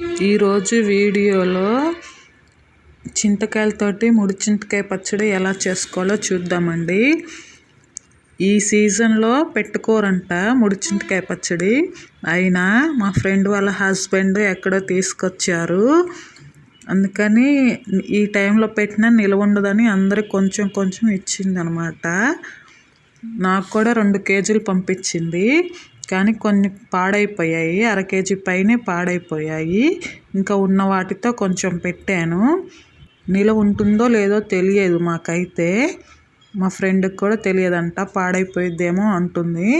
ఈరోజు వీడియోలో చింతకాయలతోటి ముడి చింతకాయ పచ్చడి ఎలా చేసుకోవాలో చూద్దామండి. ఈ సీజన్లో పెట్టుకోరంట ముడి చింతకాయ పచ్చడి. అయినా మా ఫ్రెండ్ వాళ్ళ హస్బెండ్ ఎక్కడో తీసుకొచ్చారు. అందుకని ఈ టైంలో పెట్టినా నిలవ ఉండదని అందరికి కొంచెం కొంచెం ఇచ్చిందనమాట. నాకు కూడా రెండు కేజీలు పంపించింది. కానీ కొన్ని పాడైపోయాయి. అర కేజీ పైనే పాడైపోయాయి. ఇంకా ఉన్న వాటితో కొంచెం పెట్టాను. నిలవ ఉంటుందో లేదో తెలియదు మాకైతే. మా ఫ్రెండ్కి కూడా తెలియదంట పాడైపోయిద్దేమో అంటుంది.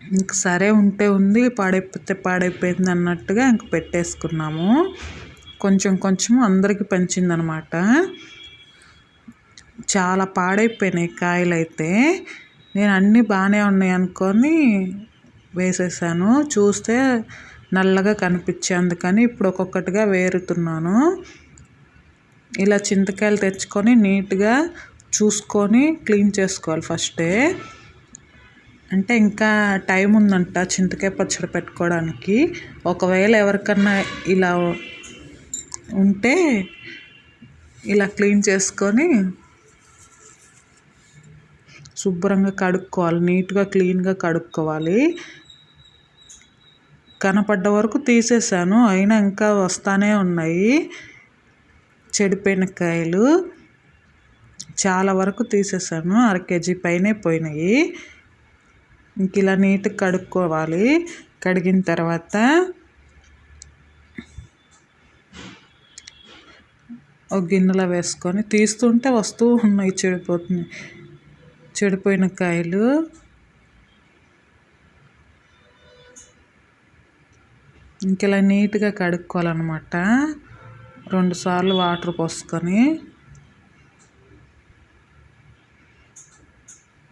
ఇంక సరే ఉంటే ఉంది పాడైపోతే పాడైపోయింది అన్నట్టుగా ఇంక పెట్టేసుకున్నాము. కొంచెం కొంచెం అందరికి పంచిందనమాట. చాలా పాడైపోయినాయి కాయలు అయితే నేను అన్నీ బాగానే ఉన్నాయి అనుకొని వేసేసాను. చూస్తే నల్లగా కనిపించే అందుకని ఇప్పుడు ఒక్కొక్కటిగా వేరుతున్నాను. ఇలా చింతకాయలు తెచ్చుకొని నీట్గా చూసుకొని క్లీన్ చేసుకోవాలి ఫస్టే అంటే ఇంకా టైం ఉందంట చింతకాయ పచ్చడి పెట్టుకోవడానికి. ఒకవేళ ఎవరికన్నా ఇలా ఉంటే ఇలా క్లీన్ చేసుకొని శుభ్రంగా కడుక్కోవాలి. నీట్గా క్లీన్గా కడుక్కోవాలి. కనపడ్డ వరకు తీసేసాను. అయినా ఇంకా వస్తానే ఉన్నాయి. చెడిపోయిన కాయలు చాలా వరకు తీసేసాను. అర కేజీ పైనే పోయినాయి. ఇంక ఇలా నీట్గా కడుక్కోవాలి. కడిగిన తర్వాత ఒక గిన్నెలో వేసుకొని తీస్తుంటే వస్తూ ఉన్నాయి చెడిపోతున్నాయి. చెడిపోయిన కాయలు. ఇంక ఇలా నీట్గా కడుక్కోవాలన్నమాట. రెండుసార్లు వాటర్ పోసుకొని.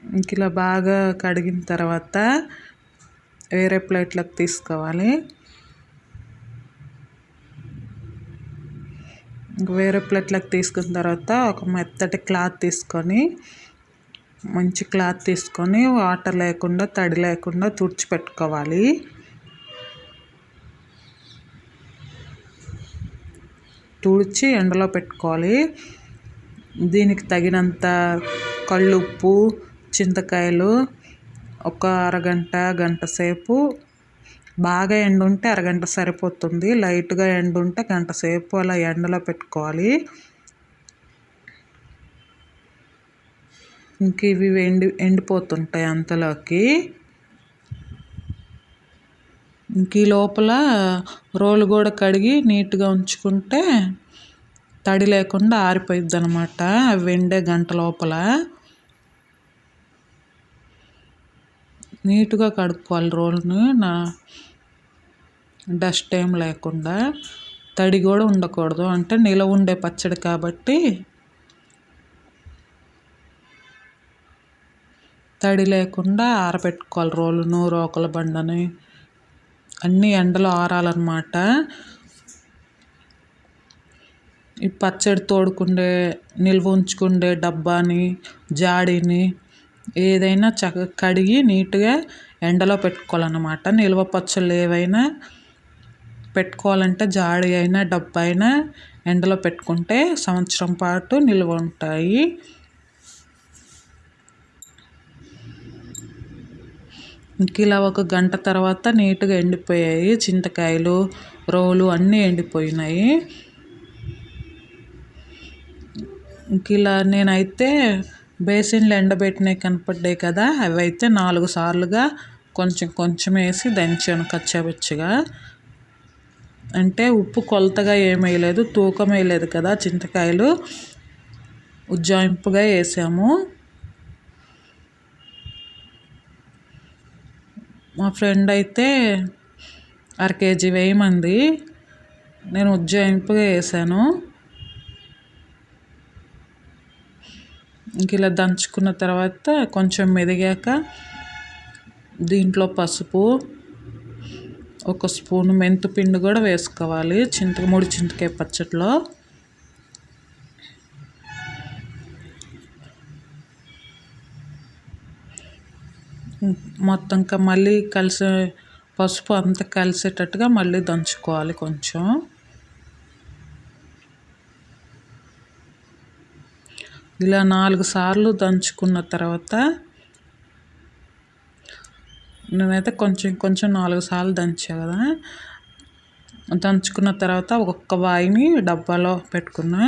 ఇంక ఇలా బాగా కడిగిన తర్వాత వేరే ప్లేట్లోకి తీసుకోవాలి. వేరే ప్లేట్లోకి తీసుకున్న తర్వాత ఒక మెత్తటి క్లాత్ తీసుకొని మంచి క్లాత్ తీసుకొని వాటర్ లేకుండా తడి లేకుండా తుడిచిపెట్టుకోవాలి. తుడిచి ఎండలో పెట్టుకోవాలి. దీనికి తగినంత కళ్ళుప్పు చింతకాయలు ఒక అరగంట గంట సేపు. బాగా ఎండుంటే అరగంట సరిపోతుంది. లైట్గా ఎండుంటే గంట సేపు అలా ఎండలో పెట్టుకోవాలి. ఇంక ఇవి ఎండి ఎండిపోతుంటాయి అంతలోకి. ఇంక ఈ లోపల రోలు కూడా కడిగి నీట్గా ఉంచుకుంటే తడి లేకుండా ఆరిపోయిద్ది అనమాట అవి వెండే గంట లోపల. నీట్గా కడుక్కోవాలి రోల్ని నా డస్ట్ ఏం లేకుండా. తడి కూడా ఉండకూడదు అంటే నిలవ ఉండే పచ్చడి కాబట్టి తడి లేకుండా ఆరబెట్టుకోవాలి రోలును రోకల బండని. అన్నీ ఎండలో ఆరాలన్నమాట. ఈ పచ్చడి తోడుకుండే నిల్వ ఉంచుకుండే డబ్బాని జాడీని ఏదైనా చక్కగా కడిగి నీట్గా ఎండలో పెట్టుకోవాలన్నమాట. నిల్వ పచ్చళ్ళు ఏవైనా పెట్టుకోవాలంటే జాడి అయినా డబ్బా అయినా ఎండలో పెట్టుకుంటే సంవత్సరం పాటు నిల్వ ఉంటాయి. ఇలా ఒక గంట తర్వాత నీట్గా ఎండిపోయాయి. చింతకాయలు రోలు అన్నీ ఎండిపోయినాయి. ఇంక ఇలా నేనైతే బేసిన్లు ఎండబెట్టినవి కనపడ్డాయి కదా అవి అయితే నాలుగు సార్లుగా కొంచెం కొంచెం వేసి దంచాను కచ్చాబచ్చిగా. అంటే ఉప్పు కొలతగా ఏమీ వేయలేదు తూకం వేయలేదు కదా చింతకాయలు. ఉజ్జాయింపుగా వేసాము మా ఫ్రెండ్ అయితే అర కేజీ వేయమంది నేను ఉజ్జాయింపుగా వేసాను ఇంక ఇలా దంచుకున్న తర్వాత కొంచెం మెదిగాక దీంట్లో పసుపు ఒక స్పూన్ మెంతిపిండి కూడా వేసుకోవాలి. చింత మూడు చింతకాయ పచ్చట్లో. మొత్తం ఇంకా మళ్ళీ కలిసి పసుపు అంతా కలిసేటట్టుగా మళ్ళీ దంచుకోవాలి కొంచెం. ఇలా నాలుగు సార్లు దంచుకున్న తర్వాత నేనైతే కొంచెం కొంచెం నాలుగు సార్లు దంచా కదా. దంచుకున్న తర్వాత ఒక్కొక్క వాయిని డబ్బాలో పెట్టుకున్నా.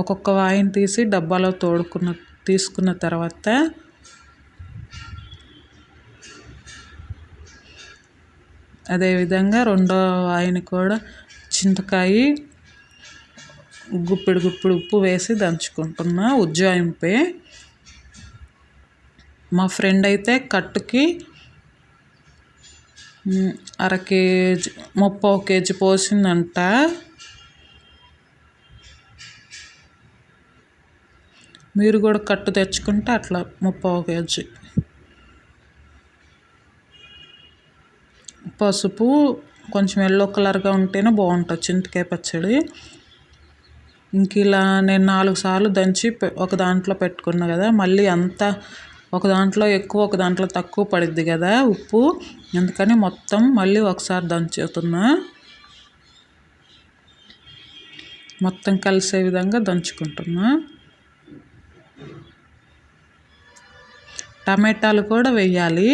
ఒక్కొక్క వాయిని తీసి డబ్బాలో తోడుకున్న తీసుకున్న తర్వాత అదేవిధంగా రెండో వాయిని కూడా చింతకాయ గుప్పిడి గుప్పిడి ఉప్పు వేసి దంచుకుంటున్నా ఉజ్జాయింపే. మా ఫ్రెండ్ అయితే కట్టుకి అర కేజీ ముప్పై కేజీ పోసిందంట. మీరు కూడా కట్టు తెచ్చుకుంటే అట్లా ముప్పై కేజీ. పసుపు కొంచెం ఎల్లో కలర్గా ఉంటేనే బాగుంటుంది చింతకాయ పచ్చడి. ఇంక ఇలా నేను నాలుగు సార్లు దంచి ఒక దాంట్లో పెట్టుకున్నా కదా మళ్ళీ అంతా ఒక దాంట్లో ఎక్కువ ఒక దాంట్లో తక్కువ పడిద్ది కదా ఉప్పు. అందుకని మొత్తం మళ్ళీ ఒకసారి దంచుతున్నా. మొత్తం కలిసే విధంగా దంచుకుంటున్నా. టమాటాలు కూడా వేయాలి.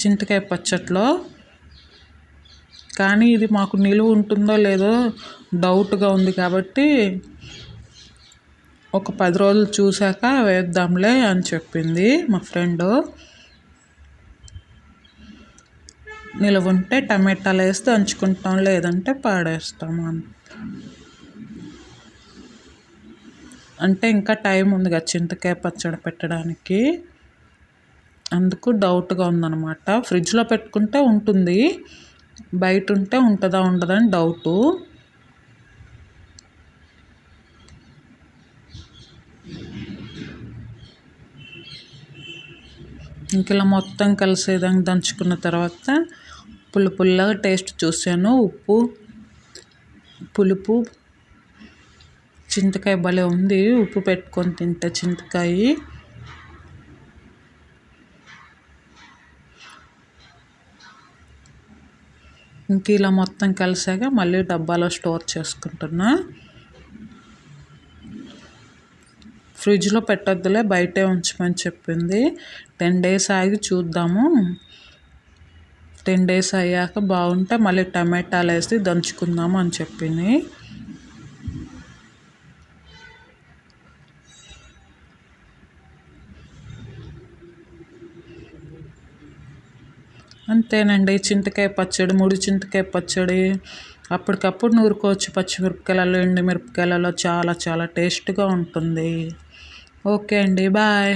చింతకాయ పచ్చట్లో. కానీ ఇది మాకు నిలువ ఉంటుందో లేదో డౌట్గా ఉంది కాబట్టి ఒక పది రోజులు చూశాక వేద్దాంలే అని చెప్పింది మా ఫ్రెండ్. నిలువ ఉంటే టమాటాలు వేసి దంచుకుంటాం లేదంటే పాడేస్తాము అంటే ఇంకా టైం ఉంది కదా చింతకాయ పచ్చడి పెట్టడానికి. అందుకు డౌట్గా ఉందన్నమాట. ఫ్రిడ్జ్లో పెట్టుకుంటే ఉంటుంది బయట ఉంటే ఉంటుందా ఉండదా అని డౌటు. ఇంక ఇలా మొత్తం కలిసేదాన్ని దంచుకున్న తర్వాత పుల్ల పుల్లగా టేస్ట్ చూసాను ఉప్పు పులుపు చింతకాయ భలే ఉంది. ఉప్పు పెట్టుకొని తింటే చింతకాయ. ఇంక ఇలా మొత్తం కలిసాక మళ్ళీ డబ్బాలో స్టోర్ చేసుకుంటున్నా. ఫ్రిడ్జ్లో పెట్టొద్దులే బయటే ఉంచమని చెప్పింది. టెన్ డేస్ ఆగి చూద్దాము. టెన్ డేస్ అయ్యాక బాగుంటే మళ్ళీ టమాటాలు వేసి దంచుకుందాము అని చెప్పింది. అంతేనండి. చింతకాయ పచ్చడి ముడి చింతకాయ పచ్చడి. అప్పటికప్పుడు నూరుకోవచ్చు పచ్చిమిరపకాయలలో ఎండు మిరపకాయలలో చాలా చాలా టేస్ట్గా ఉంటుంది. ఓకే అండి. బాయ్.